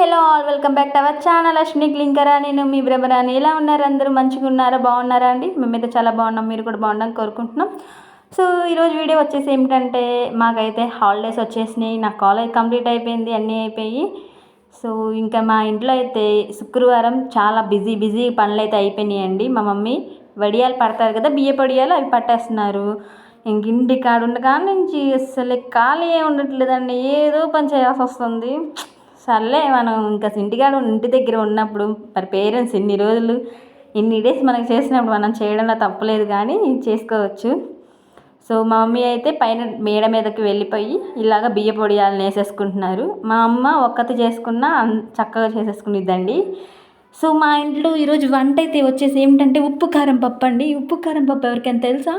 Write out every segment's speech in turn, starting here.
Hello all welcome back to our channel. Ashwini క్లింకరా నేను మీ బ్రహ్మరాని ఎలా ఉన్నారు? అందరూ మంచిగా ఉన్నారా? బాగున్నారా అండి? మేమైతే చాలా బాగున్నాం. మీరు కూడా బాగుండాలని కోరుకుంటున్నాం. సో ఈరోజు వీడియో వచ్చేసి ఏమిటంటే మాకైతే హాలిడేస్ వచ్చేసినాయి. నా కాలేజ్ కంప్లీట్ అయిపోయింది. అన్నీ అయిపోయి. సో ఇంకా మా ఇంట్లో అయితే శుక్రవారం చాలా బిజీ బిజీ పనులు అయితే అయిపోయినాయండి. మా మమ్మీ వడియాలు పడతారు కదా బియ్య పొడియాలు అవి పట్టేస్తున్నారు. ఇంక ఇంటి కాడ ఉండగా నుంచి అసలు ఖాళీ ఏ ఉండట్లేదండి. ఏదో పని చేయాల్సి వస్తుంది. సర్లే మనం ఇంకా ఇంటికాడ ఇంటి దగ్గర ఉన్నప్పుడు మరి పేరెంట్స్ ఇన్ని రోజులు ఇన్ని డేస్ మనకు చేసినప్పుడు మనం చేయడంలో తప్పలేదు కానీ చేసుకోవచ్చు. సో మా మమ్మీ అయితే పైన మేడ మీదకి వెళ్ళిపోయి ఇలాగ బియ్య పొడియాలను వేసేసుకుంటున్నారు. మా అమ్మ ఒక్కతి చేసుకున్న చక్కగా చేసేసుకునిద్దండి. సో మా ఇంట్లో ఈరోజు వంట అయితే వచ్చేసి ఏమిటంటే ఉప్పు కారం పప్పు అండి ఉప్పు కారం పప్పు ఎవరికైనా తెలుసా?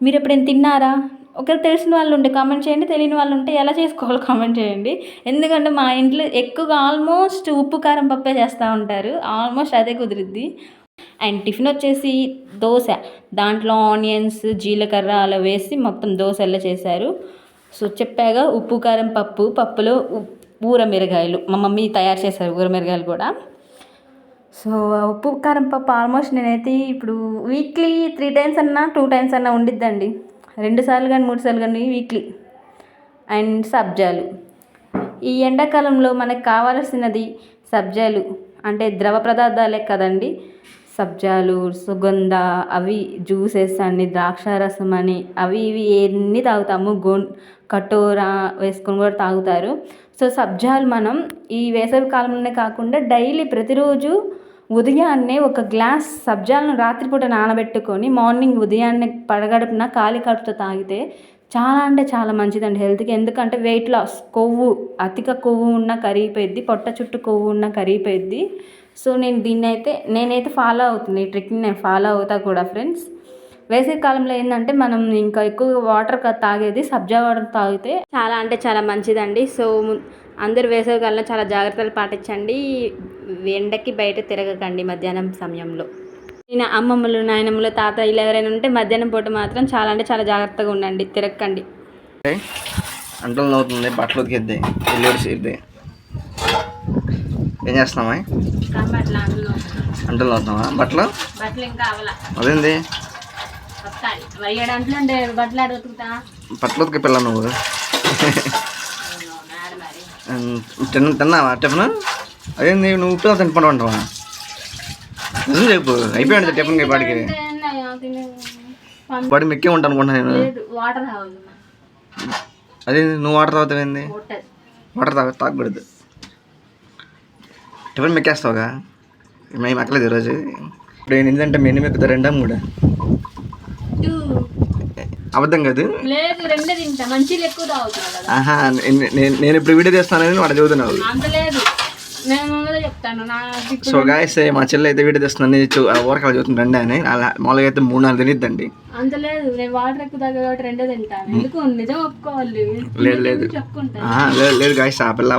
మీరు ఎప్పుడైనా తిన్నారా? ఒకరు తెలిసిన వాళ్ళు ఉంటే కామెంట్ చేయండి తెలియని వాళ్ళు ఉంటే ఎలా చేసుకోవాలో కామెంట్ చేయండి. ఎందుకంటే మా ఇంట్లో ఎక్కువగా ఆల్మోస్ట్ ఉప్పు కారం పప్పే చేస్తూ ఉంటారు. ఆల్మోస్ట్ అదే కుదిరిద్ది. అండ్ టిఫిన్ వచ్చేసి దోశ. దాంట్లో ఆనియన్స్ జీలకర్ర అలా వేసి మొత్తం దోశ ఎలా చేశారు. సో చెప్పాగా ఉప్పు కారం పప్పు పప్పులో ఊర మిరగాయలు. మా మమ్మీ తయారు చేశారు ఊర మిరగాయలు కూడా. సో ఉప్పు కారం పప్పు ఆల్మోస్ట్ నేనైతే ఇప్పుడు వీక్లీ త్రీ టైమ్స్ అన్నా టూ టైమ్స్ అన్నా ఉండిద్దండి. రెండు సార్లు కానీ మూడు సార్లు కానీ వీక్లీ అండ్ సబ్జాలు. ఈ ఎండాకాలంలో మనకు కావాల్సినది సబ్జాలు అంటే ద్రవ పదార్థాలే కదండి. సబ్జాలు సుగంధ అవి జ్యూసెస్ అని ద్రాక్ష రసం అని అవి ఇవి ఎన్ని తాగుతాము? గోన్ కటోరా వేసుకొని కూడా తాగుతారు. సో సబ్జాలు మనం ఈ వేసవి కాలంలోనే కాకుండా డైలీ ప్రతిరోజు ఉదయాన్నే ఒక గ్లాస్ సబ్జాలను రాత్రిపూట నానబెట్టుకొని మార్నింగ్ ఉదయాన్నే పడగడుపున ఖాళీ కడుపుతో తాగితే చాలా అంటే చాలా మంచిదండి హెల్త్కి. ఎందుకంటే వెయిట్ లాస్ కొవ్వు అధిక కొవ్వు ఉన్న కరిగిపోయిద్ది పొట్ట చుట్టూ కొవ్వు ఉన్న కరిగిపోయిద్ది. సో నేను దీన్ని అయితే నేనైతే ఫాలో అవుతుంది ఈ ట్రిక్ని నేను ఫాలో అవుతా కూడా ఫ్రెండ్స్. వేసవి కాలంలో ఏంటంటే మనం ఇంకా ఎక్కువగా వాటర్ తాగేది సబ్జా వాటర్ తాగితే చాలా అంటే చాలా మంచిదండి. సో అందరూ వేసవి కాలంలో చాలా జాగ్రత్తలు పాటించండి. ఎండకి బయట తిరగకండి మధ్యాహ్నం సమయంలో. నేను అమ్మమ్మలు నాయనమ్మలు తాతయ్యలు ఎవరైనా ఉంటే మధ్యాహ్నం పూట మాత్రం చాలా అంటే చాలా జాగ్రత్తగా ఉండండి తిరగకండి. అంటలు నవ్వుతుంది బట్టలు ఉతికిద్ది ఏం చేస్తున్నామా అంటలు నవ్వుతున్నావా? బట్టలు? అదేంది? బట్టలు ఆడ ఉతుకుతా? బట్టలు ఉతికి పిల్ల నువ్వు. తిన్న తిన్నావా టిఫిన్? అదేంది నువ్వు ఉప్పు తినపడి ఉంటావా? నిజం చెప్పు అయిపోయాడు టిఫిన్ పాడికి పాడికి మెక్కే ఉంటాను అనుకుంటున్నా నేను. అదే నువ్వు వాటర్ తాగుతావేంది వాటర్ తాగ తాగకూడదు. టిఫిన్ మెక్కేస్తావుగా? మేము ఎక్కలేదు ఈరోజు. ఇప్పుడు ఏంటంటే మెను రెండా మూడా? అబద్ధం కాదు. నేను ఇప్పుడు వీడియో చేస్తానని వాడు చదువుతున్నావు చెప్తాను. నా సో గాయస్ మా చెల్లి అయితే వీడియో చేస్తున్నాను ఊరకాలు చదువుతుంది రండి అని. అలా మామూలుగా అయితే మూడు నాలుగు తినిద్దండి. అంత లేదు నేను వాటర్ ఎక్కువ తాగే కాబట్టి రెండే తింటాను ఎందుకు? నిజం ఒప్పుకోవాలి. లేదు లేదు. లేదు లేదు గాయస్ ఆ పిల్ల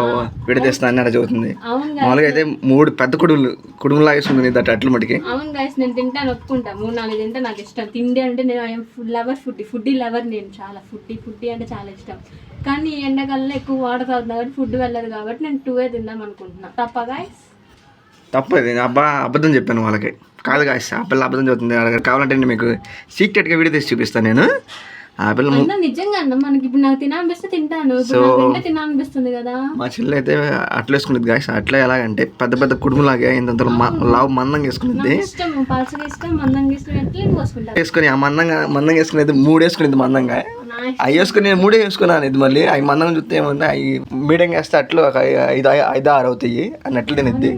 వీడియో అలా చదువుతుంది అవును మామూలుగా అయితే మూడు పెద్ద కుడుములు కుడుములు లాగేస్తుంది దట్ అట్ల మటుకి. అవును గైస్ నేను తింటాను ఒప్పుకుంటా. మూడు నాలుగు తింటే నాకు ఇష్టం. తిండి అంటే నేను food lover food food lover నేను చాలా. ఫుడ్ ఫుడ్ అంటే చాలా ఇష్టం. కానీ ఈ ఎండాకాలంలో ఎక్కువ వాటర్ తాగుతున్నా కాబట్టి ఫుడ్ వెళ్ళదు కాబట్టి నేను టూ ఏ తిందాం అనుకుంటున్నా. తప్ప గైస్ తప్పది. అబ్బా అబద్ధం చెప్పాను వాళ్ళకి. కాదు గాయస్ ఆ పిల్ల అబద్ధం అక్కడ కావాలంటే నేను మీకు సీక్రెట్గా వీడియో తీసి చూపిస్తాను నేను. ఆ పిల్ల నిజంగా అన్న మనకి ఇప్పుడు నాకు తినాలనిపిస్తే తింటాను. వెంటనే తినాలనిపిస్తుంది కదా. మా చెల్లి అయితే అట్లా వేసుకునేది గాయస్ అట్లా ఎలాగంటే పెద్ద పెద్ద కుడుములాగా ఇంత లావు మందంగా వేసుకునేది వేసుకొని ఆ మందంగా మందంగా వేసుకునేది మూడు వేసుకునేది మందంగా. అవి వేసుకుని నేను మూడే వేసుకున్నాను ఇది మళ్ళీ. అవి మందంగా చూస్తే ఏముంది? అవి మీడియంగా వేస్తే అట్లు ఒక ఐదు ఐదు ఆరు అవుతాయి. అని అట్లు తినిద్ది.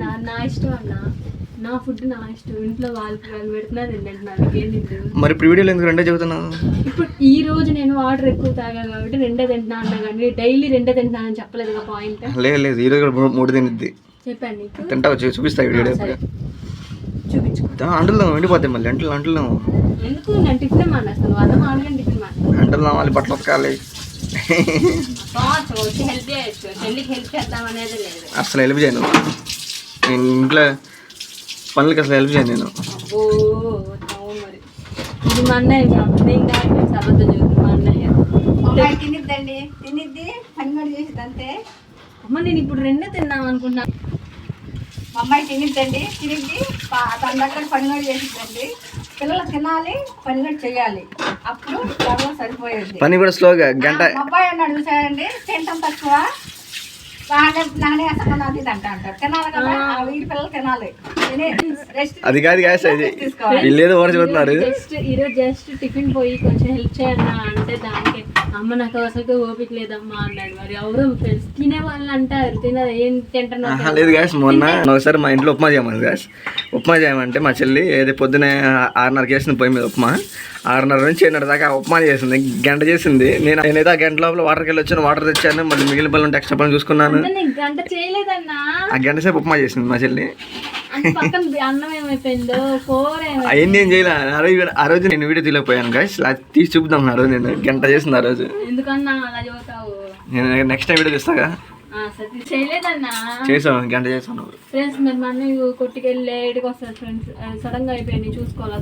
నా ఫుడ్ నా ఇష్టం. ఇంట్లో వాళ్ళకి వాళ్ళు పెడుతున్నా తింటాను నాకేం. తింటారు? మరి ఇప్పుడు వీడియోలో ఎందుకు రెండే చెబుతున్నావు? ఇప్పుడు ఈ రోజు నేను వాటర్ ఎక్కువ తాగాను కాబట్టి రెండే తింటున్నా అన్నా కానీ డైలీ రెండే తింటున్నానని చెప్పలేదు పాయింట్ లేదు లేదు. ఈరోజు కూడా మూ- మూడు తినిద్ది. చెప్పాను తింటావు చూపిస్తా ఈ వీడియో. సరే చూపించు అంటున్నాం ఎండిపోతాయి మళ్ళీ. అంటున్నాం అంటున్నాం ఎందుకు? నేను టిఫిన్ మానేస్తాను. అన్నం ఆడగానే టిఫిన్ మానేస్తాను అంటున్నాం మళ్ళీ బట్టలు ఉతకాలి. అసలు హెల్ప్ చేయను. నేను ఇంట్లో పనులకి అసలు హెల్ప్ చేయను నేను. ఇది మా అన్నయ్య నేను కాదు అబద్ధం మా అన్నయ్య. తినిద్దండి. తినిద్ది పని కూడా చేసిద్ది అంతే. అమ్మ నేను ఇప్పుడు రెండే తిన్నాం అనుకున్నా మా అమ్మాయి తినిద్దండి తిరిగి తన దగ్గర పని కూడా చేసిద్దండి. పిల్లలు తినాలి పని కూడా చేయాలి. అప్పుడు సరిపోయేది. పని కూడా స్లోగా గంట అబ్బాయి అన్నాడు చూసారండి తింటాం తక్కువ. అది కదా? గాయస్ అది తీసుకోవాలి వీళ్ళు ఏదో ఓడిచిపోతున్నారు జస్ట్ ఈరోజు జస్ట్ టిఫిన్ పోయి కొంచెం హెల్ప్ చేయన్నా అంటే దానికి అమ్మ నాకు అసలు ఓపిక లేదమ్మా అన్నాడు. మరి ఎవరు ఫ్రెండ్స్ తినే వాళ్ళు అంటారు. తిన ఏం తింటున్నా లేదు గాయస్ మొన్న ఒకసారి మా ఇంట్లో ఉప్మా చేయమని గాయస్ ఉప్మా చేయమంటే మా చెల్లి ఏదో పొద్దునే ఆరున్నరకి వేసింది పొయ్యి మీద ఉప్మా. ఆరున్నర నుంచి ఏడున్నర దాకా ఉప్మా చేసింది గంట చేసింది. నేను నేనైతే ఆ గంట లోపల వాటర్కి వెళ్ళి వచ్చాను వాటర్ తెచ్చాను మళ్ళీ మిగిలిన పనులు ఎక్స్ట్రా పనులు చూసుకున్నాను. గంట చేయలేదన్నా. ఆ గంట సేపు ఉప్మా చేసింది మా చెల్లి. అన్నం ఏమైపోయిందో కూర అవన్నీ ఏం చేయలే ఆ రోజు ఆ రోజు నేను వీడియో తీయలేకపోయాను గాయస్ తీసి చూపుదాం ఆ రోజు నేను గంట చేసింది ఆ రోజు. ఎందుకన్నా అలా చదువుతావు? నేను నెక్స్ట్ టైం వీడియో తీస్తాగా? చేసాను గంట చేసాను ఫ్రెండ్స్ మరి మన కొట్టుకెళ్ళి లేట్గా వస్తారు ఫ్రెండ్స్ సడన్గా అయిపోయింది చూసుకోవాలా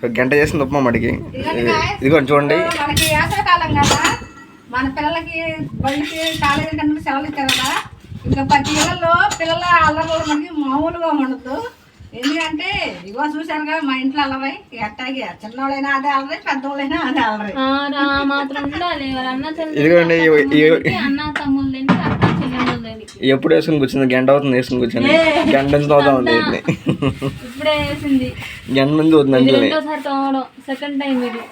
సో గంట చేసింది ఉప్మా మడికి ఇదిగోండి చూడండి. మనకి వేసవికాలం కదా. మన పిల్లలకి బడికి కాలేజీ కంటే సెలవులు ఇచ్చారు కదా. ఇంకా ప్రతి ఇళ్ళల్లో పిల్లల అల్లర్లు మనకి మామూలుగా ఉండదు. ఎందుకంటే ఇగో చూశారుగా మా ఇంట్లో అల్లరై. ఎట్టాగి చిన్నోళ్ళైనా అదే అల్లరి పెద్దోళ్ళైనా అదే అల్లరి. ఇదిగోండి, అన్న తమ్ముళ్ళు ఎప్పుడు వేసుకుని కూర్చుంది? గంట అవుతుంది వేసుకుని కూర్చొని. గంట నుంచి అవుతా ఉంది వీటిని. గంట నుంచి అవుతుంది సెకండ్ టైం ఇది.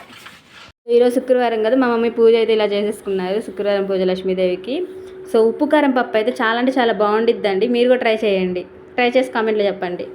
ఈరోజు శుక్రవారం కదా మా మమ్మీ పూజ అయితే ఇలా చేసేసుకున్నారు శుక్రవారం పూజ లక్ష్మీదేవికి. సో ఉప్పు కారం పప్పు అయితే చాలా అంటే చాలా బాగుండిద్దండి. మీరు కూడా ట్రై చేయండి. ట్రై చేసి కామెంట్లో చెప్పండి.